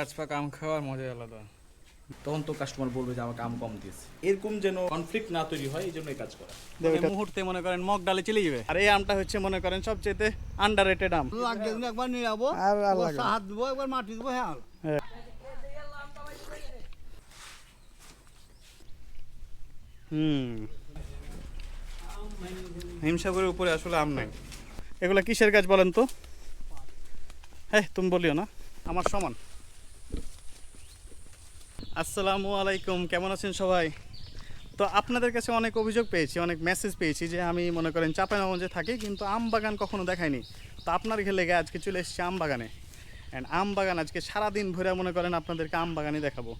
গাছ পাকা আম খাওয়ার মজাই আলাদা। তখন তো কাস্টমার বলবে যে আমাকে আম কম দিয়েছে। এরকম যেন কনফ্লিক্ট না তৈরি হয় এই জন্য এই কাজ করা। মানে মুহূর্তে মনে করেন মগ ডালে চলে যাবে। আর এই আমটা হচ্ছে মনে করেন সবচেয়ে আন্ডার রেটেড আম লাগবে না একবার নিয়ে যাব হাত দেবো একবার মাটি দেবো হ্যাঁ। হুম। হিমসাগরের উপরে আসলে আম নাই। এগুলা কিসের গাছ বলেন তো? হ্যাঁ তুমি বলিও না। আমার সমান। আসসালামু আলাইকুম, কেমন আছেন সবাই? তো আপনাদের কাছে অনেক অভিযোগ পেয়েছি, অনেক মেসেজ পেয়েছি যে আমি মনে করেন চাপাইনগঞ্জে থাকি, কিন্তু আম বাগান কখনো দেখাইনি। তো আপনার ঘেলে গে আজকে চলে এসেছি আম বাগানে। অ্যান্ড আম বাগান আজকে সারাদিন ভরে মনে করেন আপনাদেরকে আম বাগানই দেখাবো।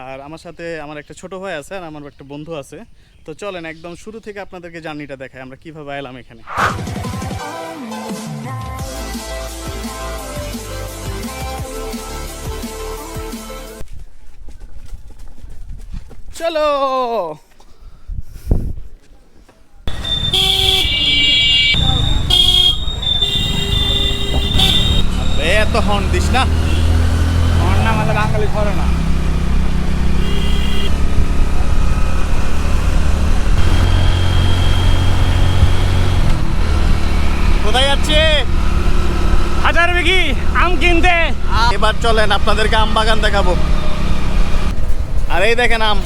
আর আমার সাথে আমার একটা ছোট ভাই আছে আর আমার একটা বন্ধু আছে। তো চলেন একদম শুরু থেকে আপনাদেরকে জার্নিটা দেখাই, আমরা কীভাবে এলাম এখানে। চলো। এত হর্ন দিস না। আমার না আমাদের বাঙালি ধরে না। কোথায় যাচ্ছে? হাজার বিঘি আম কিনতে। এবার চলেন আপনাদেরকে আম বাগান দেখাবো। আর এই দেখেন আম।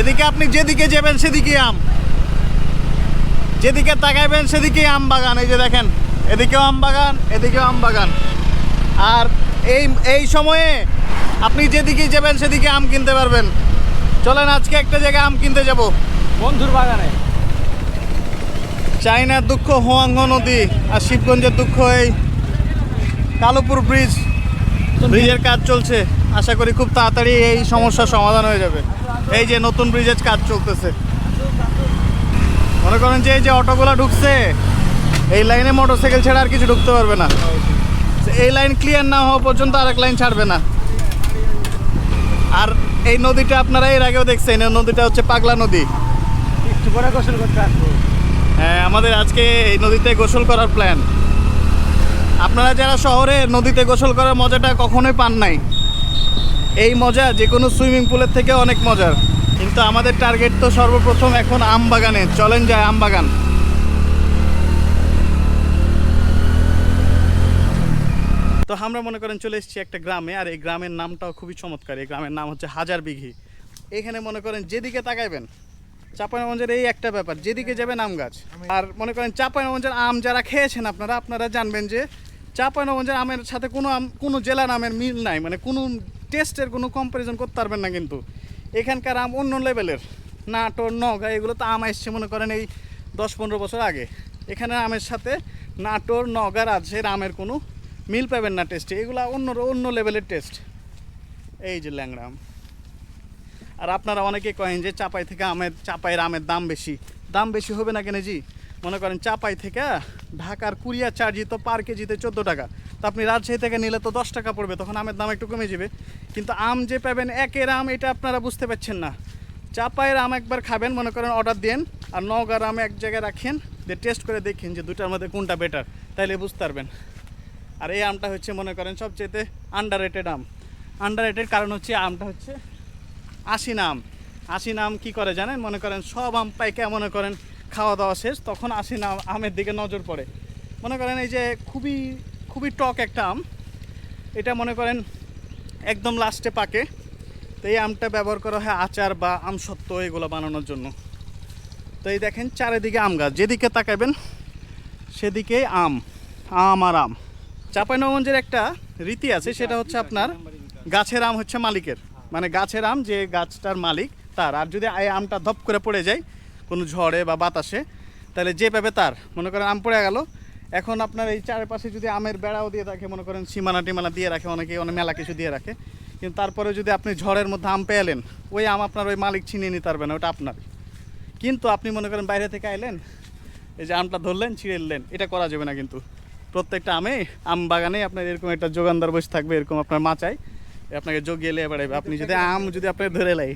এদিকে আপনি যেদিকে যাবেন সেদিকে আম। যেদিকে তাকাইবেন সেদিকে আম বাগান এই যে দেখেন এদিকেও আম বাগান এদিকেও আম বাগান। আর এই এই সময়ে আপনি যেদিকে যাবেন সেদিকে আম কিনতে পারবেন। চলেন আজকে একটা জায়গায় আম কিনতে যাব। বন্ধুর বাগানে। চাইনার দুঃখ হোয়াঙ্গ নদী আর শিবগঞ্জের দুঃখ এই কালোপুর ব্রিজ ব্রিজের কাজ চলছে। আশা করি খুব তাড়াতাড়ি এই সমস্যার সমাধান হয়ে যাবে। এই যে নতুন ব্রিজের কাজ চলতেছে। মনে করেন যে এই যে অটোগুলো ঢুকছে এই লাইনে মোটরসাইকেল ছাড়া আর কিছু ঢুকতে পারবে না। এই লাইন ক্লিয়ার না হওয়া পর্যন্ত আরেক লাইন ছাড়বে না। আর এই নদীটা আপনারা এর আগেও দেখছেন এই নদীটা হচ্ছে পাগলা নদী। একটু করে গোসল করতে আসব। হ্যাঁ আমাদের আজকে এই নদীতে গোসল করার প্ল্যান আপনারা যারা শহরে নদীতে গোসল করার মজাটা কখনোই পান নাই। এই মজা যে কোনো সুইমিং পুলের থেকে অনেক মজার। কিন্তু আমাদের টার্গেট তো সর্বপ্রথম এখন আম বাগানে। চলেন যায় আম বাগান। তো আমরা মনে করেন চলে এসেছি একটা গ্রামে, আর এই গ্রামের নামটাও খুবই চমৎকার। এই গ্রামের নাম হচ্ছে হাজার বিঘি। এখানে মনে করেন যেদিকে তাকাইবেন চাঁপাইনগঞ্জের এই একটা ব্যাপার, যেদিকে যাবেন আম গাছ। আর মনে করেন চাঁপাইনগঞ্জের আম যারা খেয়েছেন, আপনারা আপনারা জানবেন যে চাঁপাইনগঞ্জের আমের সাথে কোনো আম কোনো জেলার আমের মিল নাই। মানে কোনো টেস্টের কোনো কম্পারিজন করতে পারবেন না কিন্তু। এখানকার আম অন্য লেভেলের নাটোর নগা, এগুলো তো আম এসছে মনে করেন এই দশ পনেরো বছর আগে। এখানে আমের সাথে নাটোর নগা রাজশাহীর আমের কোনো মিল পাবেন না টেস্টে এগুলো অন্য অন্য লেভেলের টেস্ট এই যে ল্যাংড়া আম। আর আপনারা অনেকে কয়েন যে চাপাই থেকে আমের, চাপাইয়ের আমের দাম বেশি। দাম বেশি হবে না কেন জি? মনে করেন চাপাই থেকে ঢাকার কুরিয়ার চার্জ তো পার কেজিতে চোদ্দ টাকা। তো আপনি রাজশাহী থেকে নিলে তো দশ টাকা পড়বে, তখন আমের দাম একটু কমে যাবে। কিন্তু আম যে পাবেন, একের আম এটা আপনারা বুঝতে পারছেন না। চাপাইয়ের আম একবার খাবেন, মনে করেন অর্ডার দেন, আর নগার আম এক জায়গায় রাখেন, দিয়ে টেস্ট করে দেখেন যে দুটার মধ্যে কোনটা বেটার তাইলে বুঝতে পারবেন। আর এই আমটা হচ্ছে, মনে করেন সবচেয়েতে আন্ডার রেটেড আম। আন্ডার রেটেড কারণ হচ্ছে, আমটা হচ্ছে আশি নাম আশি নাম কি করে জানেন? মনে করেন সব আম পাইকে মনে করেন খাওয়া দাওয়া শেষ, তখন আশি নাম আমের দিকে নজর পড়ে। মনে করেন এই যে খুবই খুবই টক একটা আম। এটা মনে করেন একদম লাস্টে পাকে। তো এই আমটা ব্যবহার করা হয় আচার বা আমসত্ত্ব এগুলো বানানোর জন্য। তো এই দেখেন চারিদিকে আম গাছ। যেদিকে তাকাবেন, সেদিকে আম আম আর আম। চাঁপাইনগঞ্জের একটা রীতি আছে, সেটা হচ্ছে আপনার গাছের আম হচ্ছে মালিকের। মানে গাছের আম, যে গাছটার মালিক তার। আর যদি আমটা ধপ করে পড়ে যায় কোনো ঝড়ে বা বাতাসে, তাহলে যে পাবে তার। মনে করেন আম পড়ে গেল। এখন আপনার এই চারপাশে যদি আমের বেড়াও দিয়ে রাখে, মনে করেন সীমানা টিমানা দিয়ে রাখে, অনেকে অনেক মেলা কিছু দিয়ে রাখে, কিন্তু তারপরে যদি আপনি ঝড়ের মধ্যে আম পেলেন ওই আম আপনার ওই মালিক ছিনিয়ে নিতে পারবে না, ওটা আপনার। কিন্তু আপনি মনে করেন বাইরে থেকে আইলেন, এই যে আমটা ধরলেন, ছিঁড়ে নিলেন, এটা করা যাবে না কিন্তু। প্রত্যেকটা আমে, আম বাগানে আপনার এরকম একটা যোগানদার বসে থাকবে, এরকম আপনার মাচায়, আপনাকে জগিয়ে লিয়ে বেড়াবে আপনি যদি আম যদি আপনি ধরে লাই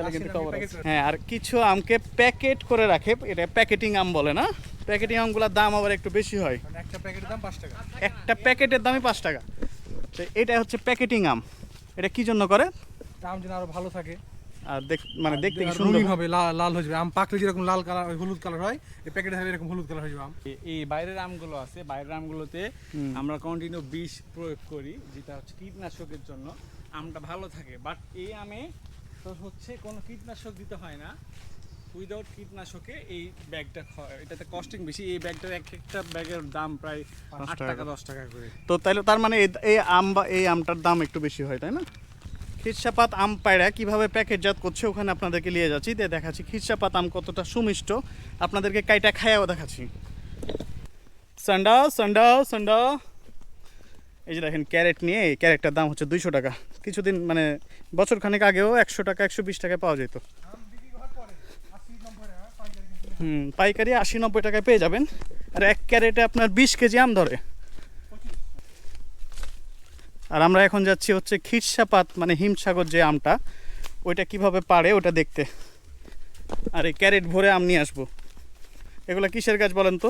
তাহলে কিন্তু খবর আছে। হ্যাঁ আর কিছু আমকে প্যাকেট করে রাখে এটা প্যাকেটিং আম বলে না? প্যাকেটিং আমগুলোর দাম আবার একটু বেশি হয়। একটা প্যাকেটের দাম পাঁচ টাকা। একটা প্যাকেটের দামই পাঁচ টাকা। তো এটা হচ্ছে প্যাকেটিং আম। এটা কি জন্য করে? আম যেন আরও ভালো থাকে। আর দেখ মানে দেখতে কি সুন্দর? হবে লাল লাল হয়ে যাবে। আম পাকলে যেরকম লাল কালার হলুদ কালার হয় এই প্যাকেটে থাকলে এরকম হলুদ কালার হয়ে যাবে আম। এই বাইরের আমগুলো আছে বাইরের আমগুলোতে আমরা কন্টিনিউ বিষ প্রয়োগ করি যেটা হচ্ছে কীটনাশকের জন্য। আমটা ভালো থাকে বাট এই আমে তো হচ্ছে কোনো কীটনাশক দিতে হয় না। উইদাউট কীটনাশকে এই ব্যাগটা এটাতে কস্টিং বেশি। এই ব্যাগটার এক একটা ব্যাগের দাম প্রায় আট টাকা। দশ টাকা করে। তো তাইলে তার মানে এই- এই আম বা এই আমটার দাম একটু বেশি হয় তাই না? খিরসাপাত আম পায়রা কীভাবে প্যাকেটজাত করছে ওখানে আপনাদেরকে নিয়ে যাচ্ছি। দিয়ে দেখাচ্ছি খিরসাপাত আম কতটা সুমিষ্ট। আপনাদেরকে কাইটা খায়াও দেখাচ্ছি। সান্ডা সান্ডা সান্ডা এই যে দেখেন ক্যারেট নিয়ে এই ক্যারেটটার দাম হচ্ছে দুইশো টাকা। কিছুদিন মানে বছর খানেক আগেও একশো টাকা, একশো বিশ টাকায় পাওয়া যেত। হুম, পাইকারি আশি নব্বই টাকায় পেয়ে যাবেন। আর এক ক্যারেটে আপনার বিশ কেজি আম ধরে। আর আমরা এখন যাচ্ছি হচ্ছে খিরসাপাত মানে হিমসাগর যে আমটা, ওইটা কীভাবে পারে ওটা দেখতে। আর এই ক্যারেট ভরে আম নিয়ে আসব। এগুলো কিসের গাছ বলেন তো?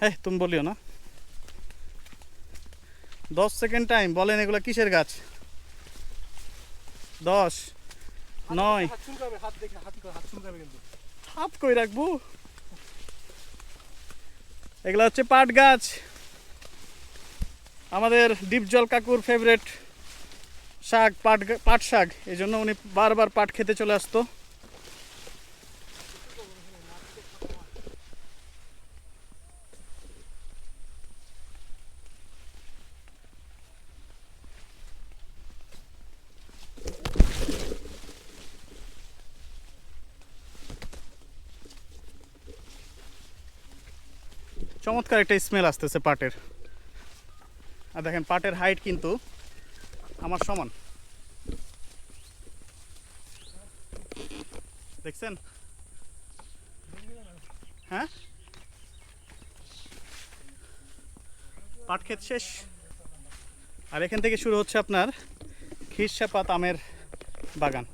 হ্যাঁ তুমি বলিও না। দশ সেকেন্ড টাইম বলেন এগুলো কিসের গাছ? দশ নয়। হাত কই রাখব? এগুলো হচ্ছে পাট গাছ। আমাদের ডিপজল কাকুর ফেভারেট শাক পাট পাট শাক। এই জন্য উনি বারবার পাট খেতে চলে আসতো। চমৎকার একটা স্মেল আসতেছে পাটের। আর দেখেন, পাটের হাইট কিন্তু আমার সমান। দেখছেন? হ্যাঁ? পাট ক্ষেত শেষ। আর এখান থেকে শুরু হচ্ছে আপনার খিরসাপাত আমের বাগান।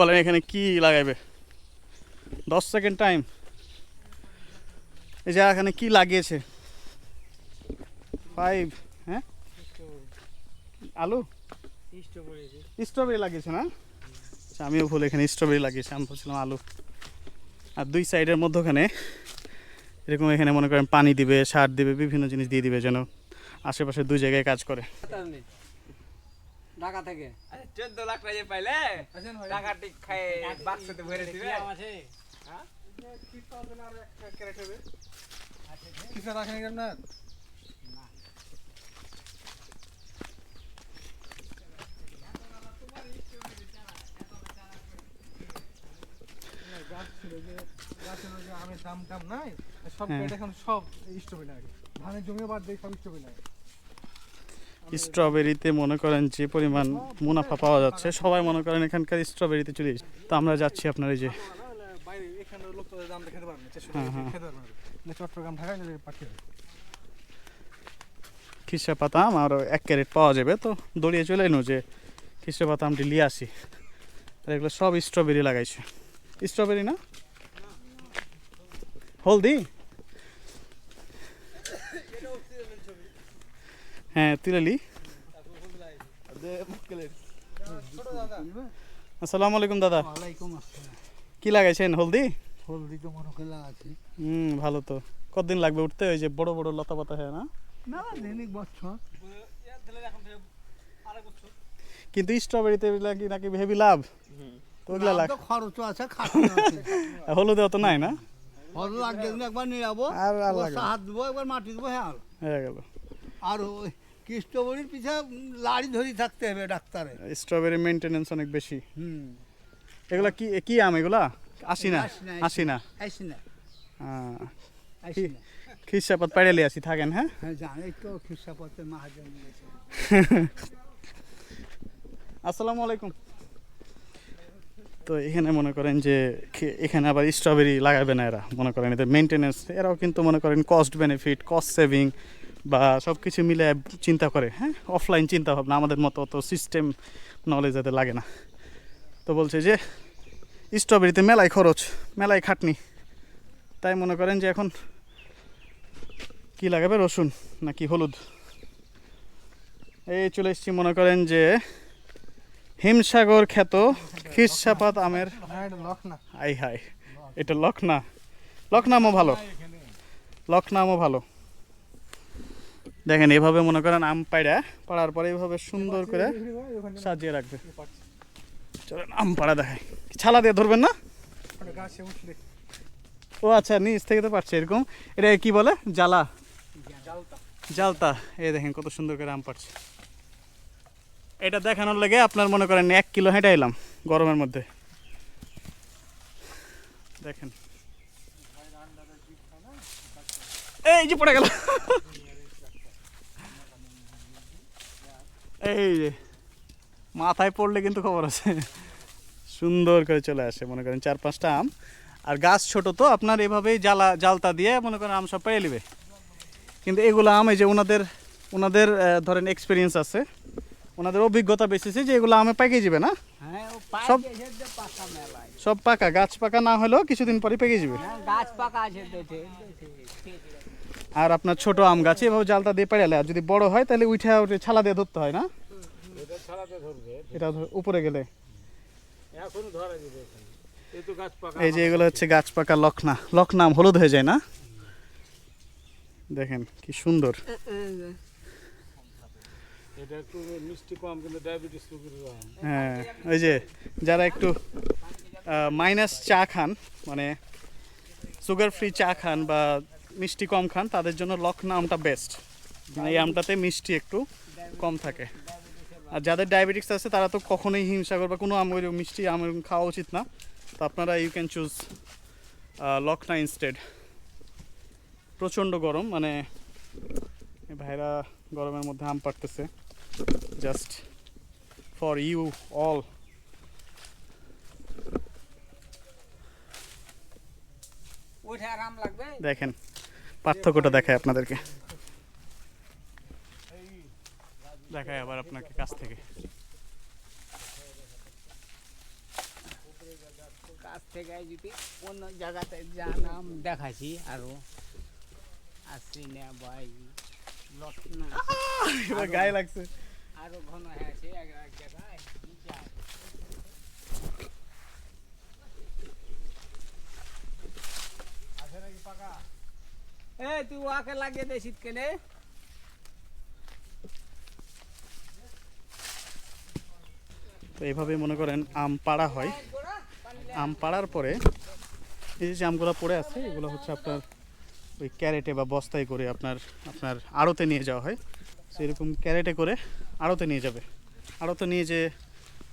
বলেন এখানে কি লাগাইবে? দশ সেকেন্ড টাইম এই যে এখানে কি লাগিয়েছে? ফাইভ হ্যাঁ? আলু? স্ট্রবেরি লাগিয়েছে না? আচ্ছা আমিও ভুল, এখানে স্ট্রবেরি লাগিয়েছি, আমি বলছিলাম আলু। আর দুই সাইডের মধ্যখানে এরকম এখানে মনে করেন পানি দিবে, সার দিবে, বিভিন্ন জিনিস দিয়ে দিবে যেন আশেপাশে দুই জায়গায় কাজ করে। ঢাকা থেকে। চোদ্দ লাখ টাকা পাইলে? টাকা টিক খাই বাক্সতে ভরে দিবে। কিছু রাখেন আমের দাম টাম নাই সব। এখন সব স্ট্রবেরি লাগে ধানের জমি বাদ দিয়ে সব স্ট্রবেরি লাগে স্ট্রবেরিতে মনে করেন যে পরিমাণ মুনাফা পাওয়া যাচ্ছে সবাই মনে করেন এখানকার স্ট্রবেরিতে চলে তো আমরা যাচ্ছি আপনার এই যে হ্যাঁ, হ্যাঁ। খিসা পাতাম আর এক ক্যারেট পাওয়া যাবে তো দৌড়িয়ে চলে এনো যে খিসা পাতামটি নিয়ে আসি। আর এগুলো সব স্ট্রবেরি লাগাইছে। স্ট্রবেরি না? হলদি? হ্যাঁ তুলেলি। আসসালামু আলাইকুম দাদা। কি লাগাইছেন হলদি? হলদি তো মনে করলে আছে। হুম ভালো তো। কতদিন লাগবে উঠতে? ওই যে বড় বড় লতা পাতা হয় না? না দৈনিক বছর। কিন্তু স্ট্রবেরিতে নাকি নাকি হেভি লাভ? তো ওগুলা লাগ খরচও আছে খাটনি আছে। হলুদে অত নাই না? হল লাগবে একবার নিয়ে যাব। আর। হাত দেবো একবার মাটি দেবো হ্যাঁ। হয়ে গেল। আর ওই কৃষ্ণবরীর পিছে লাড়ি ধরি থাকতে হবে ডাক্তারে। স্ট্রবেরি মেনটেনেন্স অনেক বেশি। হুম। এগুলা কি কি আম এগুলা? আসি না? আসি না, আসি না? না আহ, আসি থাকেন হ্যাঁ? হ্যাঁ জানি তো খ্রিস্টাপথে মহাজন আসসালামু আলাইকুম। তো এখানে মনে করেন যে এখানে আবার স্ট্রবেরি লাগাবে না এরা মনে করেন এদের মেনটেনেন্স এরাও কিন্তু মনে করেন কস্ট বেনিফিট কস্ট সেভিং বা সব কিছু মিলে চিন্তা করে হ্যাঁ? অফলাইন চিন্তা ভাবনা আমাদের মতো অত সিস্টেম নলেজ যাতে লাগে না। তো বলছে যে স্ট্রবেরিতে মেলায় খরচ, মেলায় খাটনি। তাই মনে করেন যে এখন কি লাগাবে, রসুন নাকি হলুদ? এই চলে এসেছি মনে করেন যে হিমসাগর খ্যাত খিরসাপাত আমের আই হাই এটা লখনা। লখনামও ভালো। লখনামও ভালো। দেখেন, এভাবে মনে করেন আম পাড়া পাড়ার পরে এইভাবে সুন্দর করে সাজিয়ে রাখবে। চলেন, আম পাড়া দেখায় ছালা দিয়ে ধরবেন না? ও আচ্ছা নিচ থেকে তো পারছে এরকম। এটা কি বলে? জ্বালা। জালতা এই দেখেন, কত সুন্দর করে আম পাড়ছে। এটা দেখানোর লেগে আপনার মনে করেন এক কিলো হেঁটে এলাম গরমের মধ্যে। দেখেন। এই যে পড়ে গেল। এই যে মাথায় পড়লে কিন্তু খবর আছে। সুন্দর করে চলে আসে মনে করেন চার পাঁচটা আম। আর গাছ ছোট তো আপনার এভাবেই জ্বালা জালতা দিয়ে মনে করেন আম সব পেয়ে নেবে। কিন্তু এগুলো আম এই যে ওনাদের ওনাদের ধরেন এক্সপিরিয়েন্স আছে। ওনাদের অভিজ্ঞতা বেশিছে যে এগুলো আমে পেকে যাবে না? হ্যাঁ সব- পাকা সব পাকা গাছ পাকা না হলেও কিছুদিন পরে পেকে যাবে। হ্যাঁ গাছ পাকা আছে আর আপনার ছোট আম গাছে এভাবে জালটা দিয়ে পেড়ালে আর যদি বড় হয় তাহলে উঠে উঠে ছালা দিয়ে ধরতে হয় না? এটা ধর- উপরে গেলে। এই তো গাছ পাকা এই যে এগুলো হচ্ছে গাছ পাকা লখনা। আম হলুদ হয়ে যায় না? দেখেন কি সুন্দর। এটা একটু মিষ্টি কম কিন্তু ডায়াবেটিস রোগীর আম। হ্যাঁ ওই যে যারা একটু মাইনাস চা খান মানে সুগার ফ্রি চা খান বা মিষ্টি কম খান তাদের জন্য লখনা আমটা বেস্ট। এই আমটাতে মিষ্টি একটু কম থাকে। আর যাদের ডায়াবেটিক্স আছে তারা তো কখনোই হিমসাগর বা কোনো আম মিষ্টি আম খাওয়া উচিত না। তো আপনারা you can choose Lakhna instead প্রচণ্ড গরম মানে ভাইরা গরমের মধ্যে আম পাড়তেছে। জাস্ট ফর ইউ অল দেখেন। পার্থক্যটা দেখায় আপনাদেরকে। দেখায় আবার আপনাকে কাছ থেকে। কাছ থেকে যদি অন্য জায়গাতে যা নাম দেখাছি আরও। আসছি না ভাই এবার গায়ে লাগছে। আরও ঘন হয়ে আছে এক এক জায়গায়। কি যায়? তুই ওয়াকে লাগিয়ে দে তো এইভাবে মনে করেন আম পাড়া হয়। আম পাড়ার পরে এই যে আমগুলো পড়ে আছে, এগুলো হচ্ছে আপনার ওই ক্যারেটে বা বস্তায় করে আপনার আপনার আড়তে নিয়ে যাওয়া হয়। তো এরকম ক্যারেটে করে আড়তে নিয়ে যাবে। আড়তে নিয়ে যে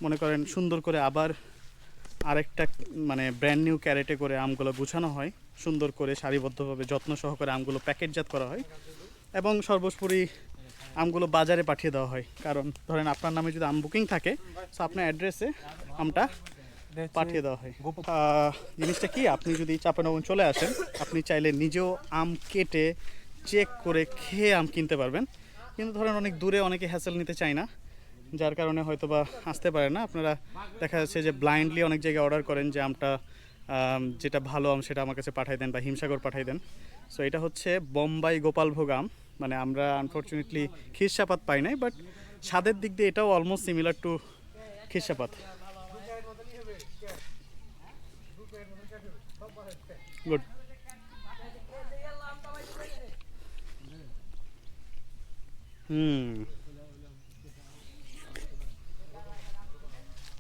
মনে করেন সুন্দর করে আবার আরেকটা মানে ব্র্যান্ড নিউ ক্যারেটে করে আমগুলো গুছানো হয়, সুন্দর করে সারিবদ্ধভাবে যত্ন সহকারে আমগুলো প্যাকেটজাত করা হয় এবং সর্বোপরি আমগুলো বাজারে পাঠিয়ে দেওয়া হয়। কারণ ধরেন আপনার নামে যদি আম বুকিং থাকে তো আপনার অ্যাড্রেসে আমটা পাঠিয়ে দেওয়া হয়। জিনিসটা কি? আপনি যদি চাপানগঞ্জ চলে আসেন, আপনি চাইলে নিজেও আম কেটে চেক করে খেয়ে আম কিনতে পারবেন। কিন্তু ধরেন অনেক দূরে অনেকে হ্যাসেল নিতে চায় না। যার কারণে হয়তো বা আসতে পারে না। আপনারা দেখা যাচ্ছে যে ব্লাইন্ডলি অনেক জায়গায় অর্ডার করেন যে আমটা যেটা ভালো আম সেটা আমার কাছে পাঠিয়ে দেন বা হিমসাগর পাঠিয়ে দেন। সো এটা হচ্ছে বোম্বাই গোপালভোগ আম। মানে আমরা আনফর্চুনেটলি খিরসাপাত পাই নাই বাট স্বাদের দিক দিয়ে এটাও almost similar to Khirsapat. Good hmm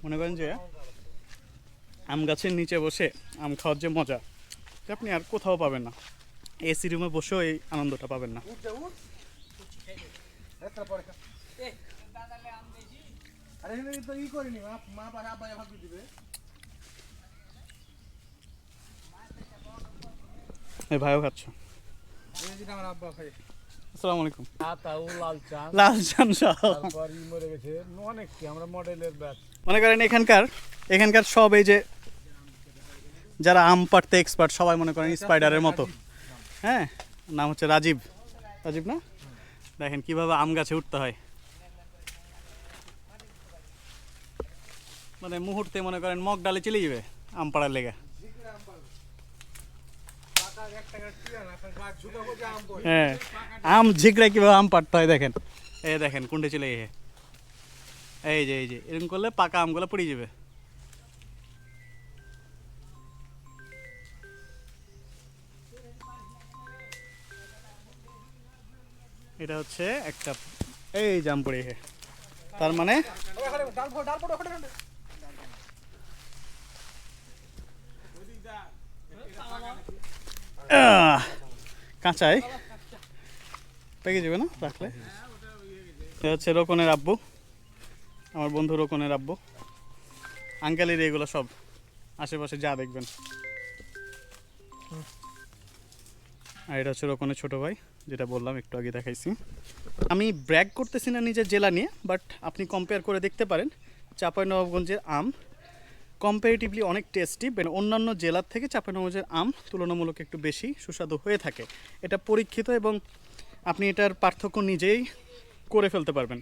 মনে করেন যে আম গাছের নিচে বসে আম খাওয়ার যে মজা আপনি আর কোথাও পাবেন না। এসি রুমে বসেও এই আনন্দটা পাবেন না। ভাইও খাচ্ছ। আসসালামু আলাইকুম। লাল চা লাল চান অনেক কি আমরা মডেলের ব্যাট মনে করেন এখানকার এখানকার সব এই যে যারা আম পাড়তে এক্সপার্ট সবাই মনে করেন স্পাইডারের মতো। হ্যাঁ নাম হচ্ছে রাজীব। রাজীব না? দেখেন কীভাবে আম গাছে উঠতে হয়। মানে মুহূর্তে মনে করেন মগ ডালে চলে যাবে আম পাড়ার লেগে। হ্যাঁ আম ঝিকড়া কীভাবে আম পাড়তে হয় দেখেন। এ দেখেন কুন্ডে চলে গিয়ে এই যে এই যে, এরকম করলে পাকা আমগুলো পড়ে যাবে। এটা হচ্ছে একটা, এই জাম পড়ে তার মানে কাঁচাই। পেকে যাবে না, রাখলে। হচ্ছে রোকনের আব্বু। আমার বন্ধু রোকনের আব্বু। আঙ্কেলের এগুলো সব। আশেপাশে যা দেখবেন। আর এটা হচ্ছে রোকনের ছোটো ভাই, যেটা বললাম, একটু আগে দেখাইছি। আমি ব্র্যাক করতেছি না নিজের জেলা নিয়ে বাট আপনি কম্পেয়ার করে দেখতে পারেন। চাঁপাইনবাবগঞ্জের আম কম্পারেটিভলি অনেক টেস্টি অন্যান্য জেলার থেকে চাঁপাইনবাবগঞ্জের আম তুলনামূলক একটু বেশি সুস্বাদু হয়ে থাকে। এটা পরীক্ষিত এবং আপনি এটার পার্থক্য নিজেই করে ফেলতে পারবেন।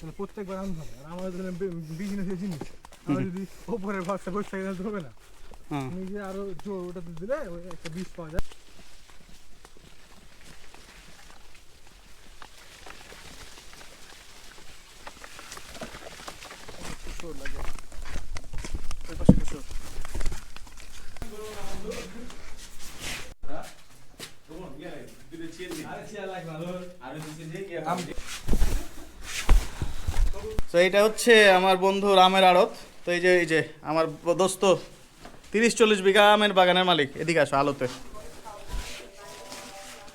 মানে প্রত্যেকবার আনতে ধরে আর আমাদের জন্য বিজনেসের জিনিস। আমরা যদি ওপরের ভরসা তাহলে হবে না। নিজে আরও জোর ওটাতে দিলে একটা বীজ পাওয়া যায়। এটা হচ্ছে আমার বন্ধু রামের আড়ত। তো এই যে এই যে, আমার দোস্ত, তিরিশ চল্লিশ বিঘা আমের বাগানের মালিক। এদিকে আসো, আলোতে।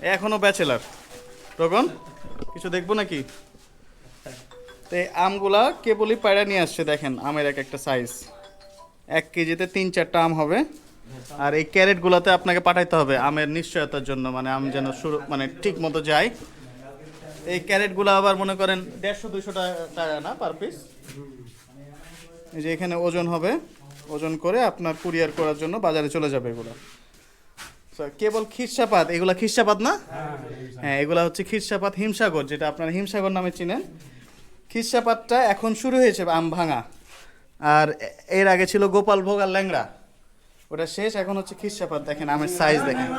এ এখনও ব্যাচেলার রকন কিছু দেখব নাকি? তো এই আমগুলা কেবলই পায়রা নিয়ে আসছে, দেখেন, আমের এক একটা সাইজ এক কেজিতে তিন চারটা আম হবে। আর এই ক্যারেটগুলোতে আপনাকে পাঠাইতে হবে আমের নিশ্চয়তার জন্য মানে আম যেন শুরু মানে ঠিক মতো যায়। এই ক্যারেটগুলো আবার মনে করেন দেড়শো দুশো টাকা না পার পিস এই যে এখানে ওজন হবে। ওজন করে আপনার কুরিয়ার করার জন্য বাজারে চলে যাবে এগুলো। কেবল খিরসাপাত, এগুলো খিরসাপাত না? হ্যাঁ এগুলো হচ্ছে খিরসাপাত হিমসাগর, যেটা আপনারা হিমসাগর নামে চিনেন। খিরসাপাতটা এখন শুরু হয়েছে আম ভাঙা। আর এর আগে ছিল গোপাল ভোগ আর ল্যাংড়া। ওটা শেষ, এখন হচ্ছে খিরসাপাত দেখেন, আমের সাইজ দেখেন।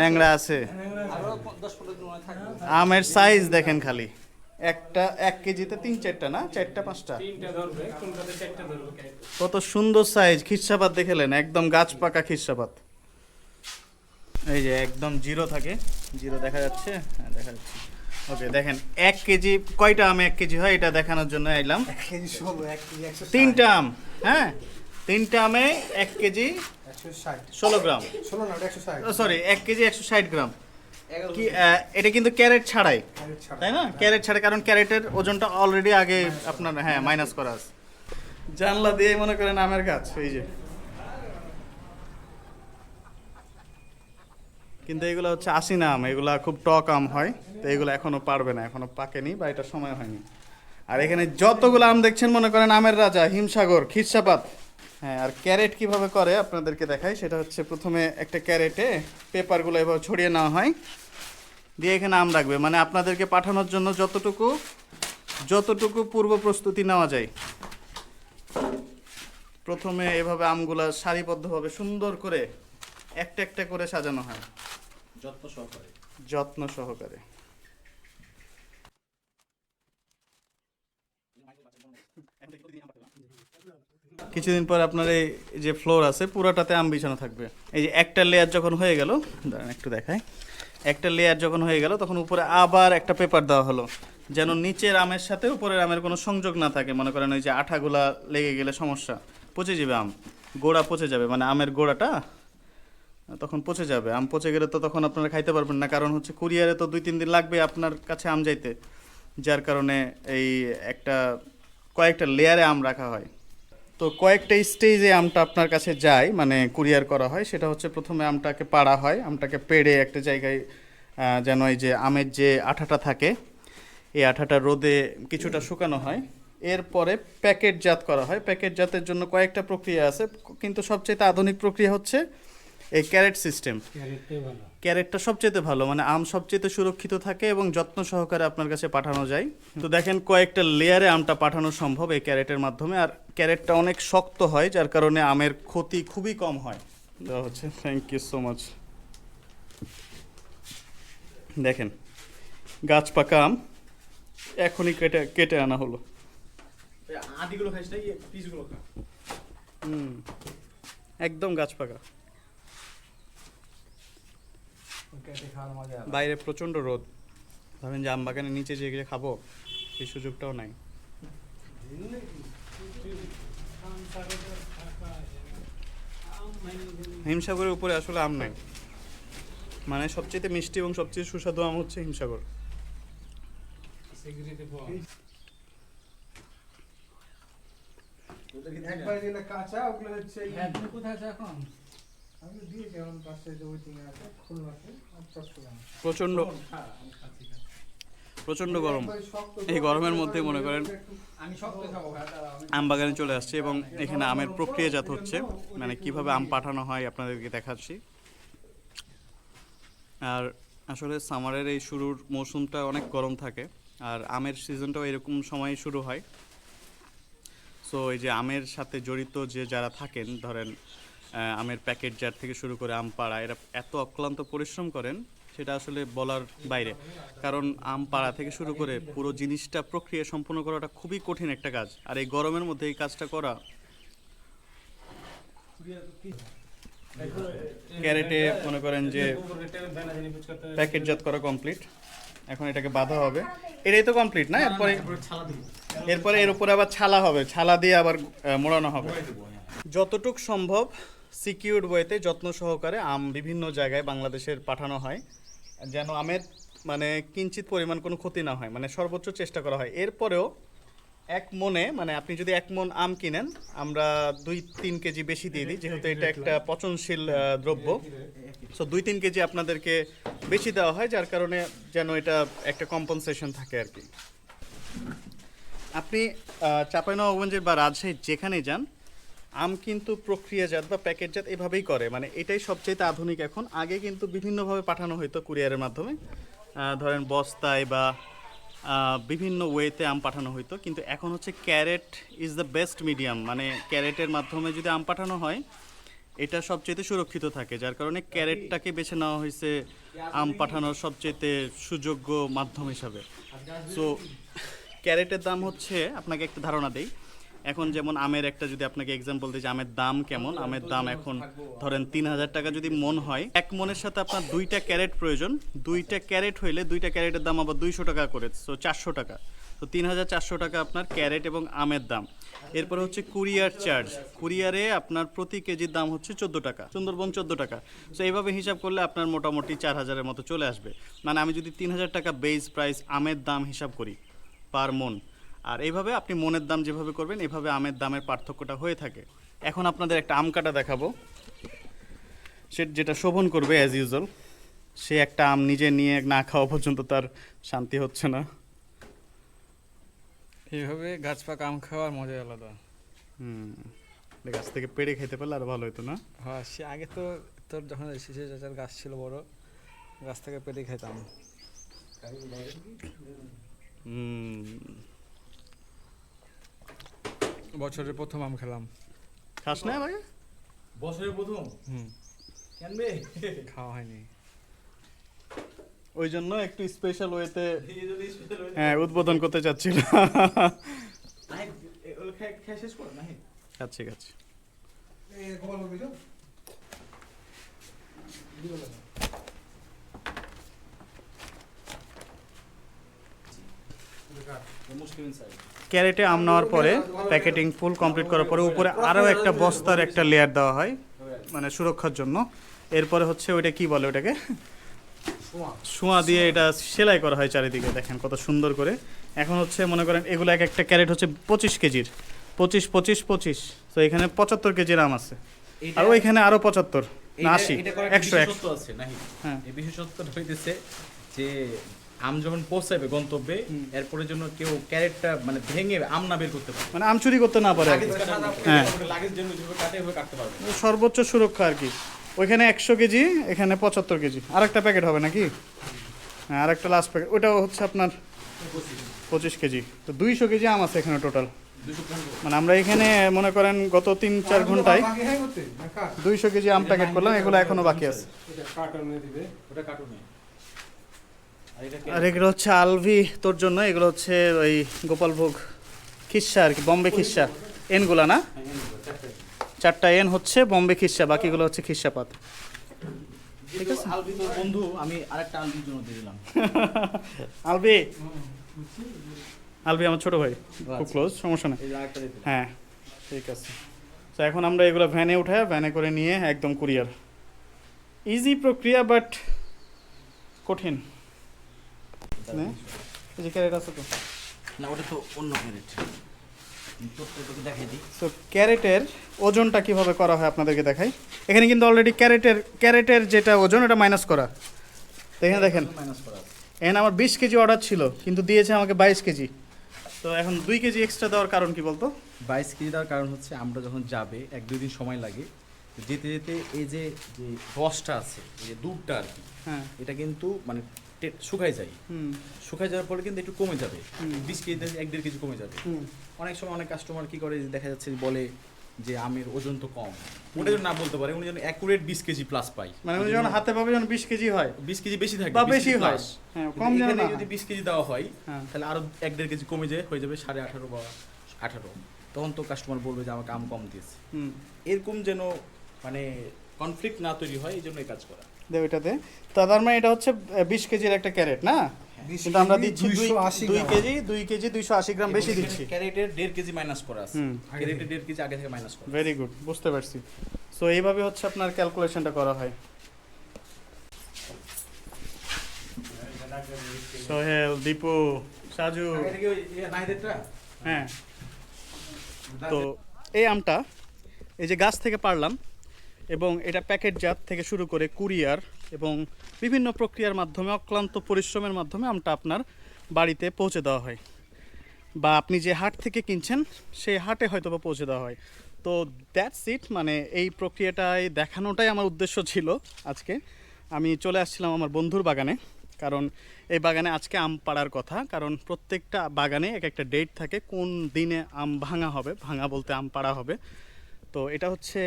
ল্যাংড়া আছে। আমের সাইজ দেখেন খালি। একটা এক কেজিতে তিন চারটা না? চারটা পাঁচটা? কত সুন্দর সাইজ খিরসাপাত দেখেলেন? একদম গাছ পাকা খিরসাপাত। এই যে একদম জিরো থাকে। জিরো দেখা যাচ্ছে? হ্যাঁ দেখা যাচ্ছে। ওকে দেখেন এক কেজি কয়টা আম এক কেজি হয়? এটা দেখানোর জন্য এলাম একশো তিনটা আম হ্যাঁ? তিনটা আমে এক কেজি ষোলো গ্রাম। সরি এক কেজি একশো ষাট গ্রাম। কি এটা কিন্তু ক্যারেট ছাড়াই তাই না? ক্যারেট ছাড়া কারণ ক্যারেটের ওজনটা অলরেডি আগে আপনার হ্যাঁ মাইনাস করা আছে। জানলা দিয়ে মনে করেন আমের গাছ এই যে। কিন্তু এগুলো হচ্ছে আশি আম এগুলা খুব টক আম হয় তো এগুলো এখনও পারবে না এখনও পাকেনি বা এটা সময় হয়নি। আর এখানে যতগুলো আম দেখছেন মনে করেন আমের রাজা হিমসাগর খিরসাপাত। হ্যাঁ আর ক্যারেট কীভাবে করে আপনাদেরকে দেখাই। সেটা হচ্ছে প্রথমে একটা ক্যারেটে পেপারগুলো এভাবে ছড়িয়ে নেওয়া হয়। দিয়ে এখানে আম রাখবে। মানে আপনাদেরকে পাঠানোর জন্য যতটুকু যতটুকু পূর্ব প্রস্তুতি নেওয়া যায়। প্রথমে এভাবে আমগুলা সারিবদ্ধভাবে সুন্দর করে একটা একটা করে সাজানো হয়। যত্ন সহকারে। যত্ন সহকারে। কিছুদিন পর আপনার এই যে ফ্লোর আছে পুরোটাতে আম বিছানো থাকবে। এই যে একটা লেয়ার যখন হয়ে গেল দাঁড়ান একটু দেখাই। একটা লেয়ার যখন হয়ে গেল, তখন উপরে আবার একটা পেপার দেওয়া হলো। যেন নিচের আমের সাথে উপরের আমের কোনো সংযোগ না থাকে। মনে করেন ওই যে আঠাগুলা লেগে গেলে সমস্যা, পচে যাবে আম। গোড়া পচে যাবে মানে আমের গোড়াটা তখন পচে যাবে। আম পচে গেলে তো তখন আপনারা খাইতে পারবেন না। কারণ হচ্ছে কুরিয়ারে তো দুই তিন দিন লাগবে আপনার কাছে আম যাইতে। যার কারণে এই একটা, কয়েকটা লেয়ারে আম রাখা হয়। তো কয়েকটা স্টেজে আমটা আপনার কাছে যায় মানে কুরিয়ার করা হয়। সেটা হচ্ছে প্রথমে আমটাকে পাড়া হয়, আমটাকে পেড়ে একটা জায়গায় যেন এই যে আমের যে আঠাটা থাকে, এই আঠাটা রোদে কিছুটা শুকানো হয়। এরপরে প্যাকেটজাত করা হয়। প্যাকেটজাতের জন্য কয়েকটা প্রক্রিয়া আছে, কিন্তু সবচেয়ে আধুনিক প্রক্রিয়া হচ্ছে এই ক্যারেট সিস্টেম। ক্যারেটটা সবচেয়ে ভালো মানে আম সবচেয়ে সুরক্ষিত থাকে এবং যত্ন সহকারে আপনার কাছে পাঠানো যায়। তো দেখেন কয়েকটা লেয়ারে আমটা পাঠানো সম্ভব এই ক্যারেটের মাধ্যমে আর ক্যারেটটা অনেক শক্ত হয় যার কারণে আমের ক্ষতি খুবই কম হয়। দেওয়া হচ্ছে থ্যাংক ইউ সো মাচ দেখেন গাছ পাকা আম এখনই কেটে কেটে আনা হলো। আদিগুলো খাইস না পিসগুলো খা। হুম একদম গাছ পাকা কেটে খাওয়ার মজা আলাদা। বাইরে প্রচণ্ড রোদ। ভাবেন যে আম বাগানের নিচে যে গিয়ে খাব সেই সুযোগটাও নাই। হিমসাগরের উপরে আসলে আম নাই। মানে সবচেয়ে মিষ্টি এবং সবচেয়ে সুস্বাদু আম হচ্ছে হিমসাগর। একবার কাঁচা ওগুলো হচ্ছে হ্যাঁ কোথায় আছো এখন? আমি তো দিয়েছি এখন পাশে যে ওয়েটিং আছে খুলনাতে আর চট্টগ্রাম প্রচণ্ড। প্রচণ্ড গরম। এই গরমের মধ্যে মনে করেন আমি দাঁড়াও, আমি- বাগানে চলে আসছে এবং এখানে আমের প্রক্রিয়াজাত হচ্ছে মানে কীভাবে আম পাঠানো হয় আপনাদেরকে দেখাচ্ছি। আর আসলে সামারের এই শুরুর মৌসুমটা অনেক গরম থাকে আর আমের সিজনটাও এরকম সময় শুরু হয়। সো এই যে আমের সাথে জড়িত যে যারা থাকেন ধরেন আমের প্যাকেট জার থেকে শুরু করে আম পাড়া, এরা এত অক্লান্ত পরিশ্রম করেন, সেটা আসলে বলার বাইরে। কারণ আম পাড়া থেকে শুরু করে পুরো জিনিসটা প্রক্রিয়া সম্পন্ন করাটা খুবই কঠিন একটা কাজ। আর এই গরমের মধ্যে এই কাজটা করা, ক্যারেটে মনে করেন যে প্যাকেটজাত করা কমপ্লিট এখন এটাকে বাঁধা হবে। এটাই তো কমপ্লিট না? এরপরে এরপরে এর উপরে আবার ছালা হবে। ছালা দিয়ে আবার মোড়ানো হবে। যতটুক সম্ভব সিকিউরড ওয়েতে যত্ন সহকারে আম বিভিন্ন জায়গায় বাংলাদেশের পাঠানো হয় যেন আমের মানে কিঞ্চিত পরিমাণ কোনো ক্ষতি না হয় মানে সর্বোচ্চ চেষ্টা করা হয়। এরপরেও এক মনে মানে আপনি যদি এক মন আম কিনেন আমরা দুই তিন কেজি বেশি দিয়ে দিই যেহেতু এটা একটা পচনশীল দ্রব্য। সো দুই তিন কেজি আপনাদেরকে বেশি দেওয়া হয় যার কারণে যেন এটা একটা কম্পনসেশন থাকে আর কি। আপনি আহ, চাঁপাইনবাবগঞ্জের বা রাজশাহীর যেখানেই যান আম কিন্তু প্রক্রিয়াজাত বা প্যাকেটজাত এভাবেই করে। মানে এটাই সবচেয়ে আধুনিক এখন। আগে কিন্তু বিভিন্নভাবে পাঠানো হতো কুরিয়ারের মাধ্যমে। ধরেন বস্তায় বা বিভিন্ন ওয়েতে আম পাঠানো হতো কিন্তু এখন হচ্ছে crate is the best medium. মানে ক্যারেটের মাধ্যমে যদি আম পাঠানো হয়, এটা সবচেয়ে সুরক্ষিত থাকে। যার কারণে ক্যারেটটাকে বেছে নেওয়া হয়েছে আম পাঠানোর সবচেয়ে সুযোগ্য মাধ্যম হিসাবে। সো ক্যারেটের দাম হচ্ছে, আপনাকে একটা ধারণা দেই। এখন যেমন আমের একটা যদি আপনাকে এক্সাম্পল দিই যে আমের দাম কেমন আমের দাম এখন ধরেন তিন হাজার টাকা যদি মন হয় এক মনের সাথে আপনার দুইটা ক্যারেট প্রয়োজন। দুইটা ক্যারেট হইলে দুইটা ক্যারেটের দাম আবার দুইশো টাকা করে সো চারশো টাকা। তো তিন হাজার চারশো টাকা আপনার ক্যারেট এবং আমের দাম। এরপরে হচ্ছে কুরিয়ার চার্জ। কুরিয়ারে আপনার প্রতি কেজির দাম হচ্ছে চোদ্দ টাকা সুন্দরবন চোদ্দ টাকা। সো এইভাবে হিসাব করলে আপনার মোটামুটি চার হাজারের মতো চলে আসবে। মানে আমি যদি তিন হাজার টাকা বেস প্রাইস আমের দাম হিসাব করি পার মন আর এইভাবে আপনি মনের দাম যেভাবে করবেন এভাবে আমের দামের পার্থক্যটা হয়ে থাকে। এখন আপনাদের একটা আম কাটা দেখাবো। সে যেটা শোভন করবে অ্যাজ ইউজুয়াল সে একটা আম নিজে নিয়ে না খাওয়া পর্যন্ত তার শান্তি হচ্ছে না। এইভাবে গাছ পাকা আম খাওয়ার মজাই আলাদা। হুম গাছ থেকে পেড়ে খেতে পারলে আর ভালো হতো না? হ্যাঁ সে আগে তো তোর যখন শিশির চাচার গাছ ছিল বড় গাছ থেকে পেড়ে খেতাম হুম বছরের প্রথম আম খেলাম। খাস না আগে বছরের প্রথম? হুম। কেন বে খাওয়া হয়নি। ওই জন্য একটু স্পেশাল ওয়েতে হয়ে- উদ্বোধন করতে চাচ্ছিল। নাহি? খাচ্ছি খাচ্ছি মুশকিল inside। ক্যারেটে আম নেওয়ার পরে প্যাকেটিং ফুল কমপ্লিট করার পরে উপরে আরও একটা বস্তার একটা লেয়ার দেওয়া হয় মানে সুরক্ষার জন্য। এরপরে হচ্ছে ওইটা কি বলে ওটাকে? শোঁয়া দিয়ে এটা সেলাই করা হয় চারিদিকে দেখেন কত সুন্দর করে। এখন হচ্ছে মনে করেন এগুলো এক একটা ক্যারেট হচ্ছে পঁচিশ কেজির। পঁচিশ পঁচিশ পঁচিশ। তো এখানে পঁচাত্তর কেজির আম আছে। আর ওইখানে আরও পঁচাত্তর আশি। একশো একশো। আছে, হ্যাঁ। বিশেষত্বটা হইতেছে যে আম যখন পৌঁছাবে গন্তব্যে এরপরে জন্য কেউ ক্যারেটটা মানে ভেঙে আম না বের করতে পারে। মানে আম চুরি করতে না পারে হ্যাঁ। সর্বোচ্চ সুরক্ষা আর কি। ওইখানে একশো কেজি এখানে পঁচাত্তর কেজি। আর একটা প্যাকেট হবে নাকি? হ্যাঁ আর একটা লাস্ট প্যাকেট ওটাও হচ্ছে আপনার পঁচিশ কেজি। তো দুইশো কেজি আম আছে এখানে টোটাল মানে আমরা এখানে মনে করেন গত তিন চার ঘন্টায় দুইশো কেজি আম প্যাকেট করলাম এগুলো এখনও বাকি আছে এটা কার্টনে দিবে ওটা কাটুন আর এগুলো হচ্ছে আলভি তোর জন্য। এগুলো হচ্ছে ওই গোপালভোগ খিসা আর কি বম্বে খিসা। এনগুলা না? চারটা এন হচ্ছে বম্বে খিসা বাকিগুলো হচ্ছে খিসা পাত। ঠিক আছে? আলবি তোর বন্ধু আমি আরেকটা আলবির জন্য দিয়ে দিলাম। আলবি আলবি আমার ছোট ভাই খুব ক্লোজ সমস্যা নেই। হ্যাঁ ঠিক আছে। তো এখন আমরা এগুলো ভ্যানে উঠায় ভ্যানে করে নিয়ে একদম কুরিয়ার ইজি প্রক্রিয়া বাট কঠিন। নে? এই যে ক্যারেট আছে তো। না ওটা তো অন্য ক্যারেট তো ক্যারেটের ওজনটা কীভাবে করা হয় আপনাদেরকে দেখাই। এখানে কিন্তু অলরেডি ক্যারেটের ক্যারেটের যেটা ওজন ওটা মাইনাস করা। তো এখানে দেখেন। মাইনাস করা আছে। এখানে আমার বিশ কেজি অর্ডার ছিল কিন্তু দিয়েছে আমাকে বাইশ কেজি। তো এখন দুই কেজি এক্সট্রা দেওয়ার কারণ কি বলতো? বাইশ কেজি দেওয়ার কারণ হচ্ছে আমরা যখন যাবে এক দুই দিন সময় লাগে যেতে যেতে এই যে যে রসটা আছে এই যে দুধটা আর কি হ্যাঁ। এটা কিন্তু মানে শুকায় যায়। শুকায় যাওয়ার পরে কিন্তু একটু কমে যাবে। বিশ কেজি এক দেড় কেজি কমে যাবে। অনেক সময় অনেক কাস্টমার কি করে দেখা যাচ্ছে বলে যে আমের ওজন তো কম। ওটা যেন না বলতে পারে উনি যেন অ্যাকুরেট বিশ কেজি প্লাস পাই মানে উনি যখন হাতে পাবে যখন বিশ কেজি হয়। বিশ কেজি বেশি থাকে বা বেশি হয়। হ্যাঁ কম যেন না যদি বিশ কেজি দেওয়া হয় হ্যাঁ। তাহলে আরও এক দেড় কেজি কমে যায় হয়ে যাবে সাড়ে আঠারো বা আঠারো। তখন তো কাস্টমার বলবে যে আমাকে আম কম দিয়েছে। হুম। এরকম যেন মানে কনফ্লিক্ট না তৈরি হয় এই জন্য এই কাজ করা। দে ওইটাতে তো তার মানে এটা হচ্ছে বিশ কেজির একটা ক্যারেট না? কিন্তু আমরা দিচ্ছি দুই 280 দুই কেজি দুই কেজি দুইশো আশি গ্রাম বেশি দিচ্ছি। ক্যারেটের দেড় কেজি মাইনাস করা আছে। ক্যারেটের দেড় কেজি আগে থেকে মাইনাস করা ভেরি গুড বুঝতে পারছি। সো এইভাবে হচ্ছে আপনার ক্যালকুলেশনটা করা হয়। সোহেল দীপু সাজু। হ্যাঁ। তো এই আমটা এই যে গাছ থেকে পারলাম এবং এটা প্যাকেটজাত থেকে শুরু করে কুরিয়ার এবং বিভিন্ন প্রক্রিয়ার মাধ্যমে, অক্লান্ত পরিশ্রমের মাধ্যমে আমটা আপনার বাড়িতে পৌঁছে দেওয়া হয়। বা আপনি যে হাট থেকে কিনছেন, সেই হাটে হয়তো বা পৌঁছে দেওয়া হয়। তো দ্যাটস ইট মানে এই প্রক্রিয়াটাই দেখানোটাই আমার উদ্দেশ্য ছিল আজকে। আমি চলে আসছিলাম আমার বন্ধুর বাগানে, কারণ এই বাগানে আজকে আম পাড়ার কথা। কারণ প্রত্যেকটা বাগানে এক একটা ডেট থাকে, কোন দিনে আম ভাঙা হবে, ভাঙা বলতে আম পাড়া হবে। তো এটা হচ্ছে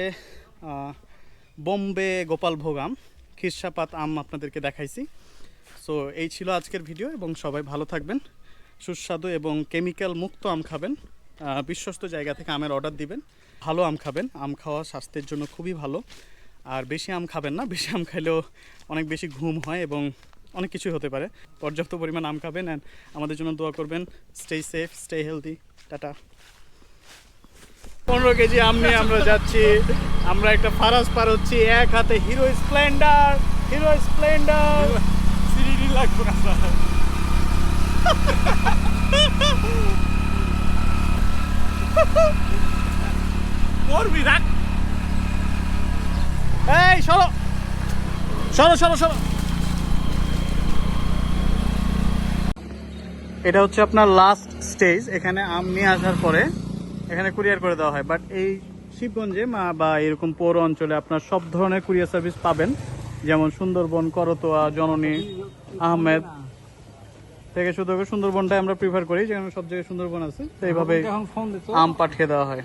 বোম্বে গোপালভোগ আম খিরসাপাত আম আপনাদেরকে দেখাইছি। সো এই ছিল আজকের ভিডিও এবং সবাই ভালো থাকবেন, সুস্বাদু এবং কেমিক্যাল মুক্ত আম খাবেন বিশ্বস্ত জায়গা থেকে আমের অর্ডার দিবেন, ভালো আম খাবেন, আম খাওয়া স্বাস্থ্যের জন্য খুবই ভালো। আর বেশি আম খাবেন না, বেশি আম খাইলেও অনেক বেশি ঘুম হয় এবং অনেক কিছুই হতে পারে। পর্যাপ্ত পরিমাণ আম খাবেন অ্যান্ড আমাদের জন্য দোয়া করবেন stay safe stay healthy tata. পনেরো কেজি আম নিয়ে আমরা যাচ্ছি। আমরা একটা ফারাস পার হচ্ছি। এক হাতে হিরো স্প্লেন্ডার হিরো স্প্লেন্ডার। সিঁড়ি লাগবে না স্যার। রাখ। এই সরো। সরো সরো সরো। এটা হচ্ছে আপনার লাস্ট স্টেজ এখানে আম নিয়ে আসার পরে এখানে কুরিয়ার করে দেওয়া হয় বাট এই শিবগঞ্জে মা বা এরকম পৌর অঞ্চলে আপনার সব ধরনের কুরিয়ার সার্ভিস পাবেন। যেমন সুন্দরবন করতোয়া জননী আহমেদ থেকে শুধু সুন্দরবনটাই আমরা প্রিফার করি যেখানে সব জায়গায় সুন্দরবন আছে। তো এইভাবে আম পাঠিয়ে দেওয়া হয়।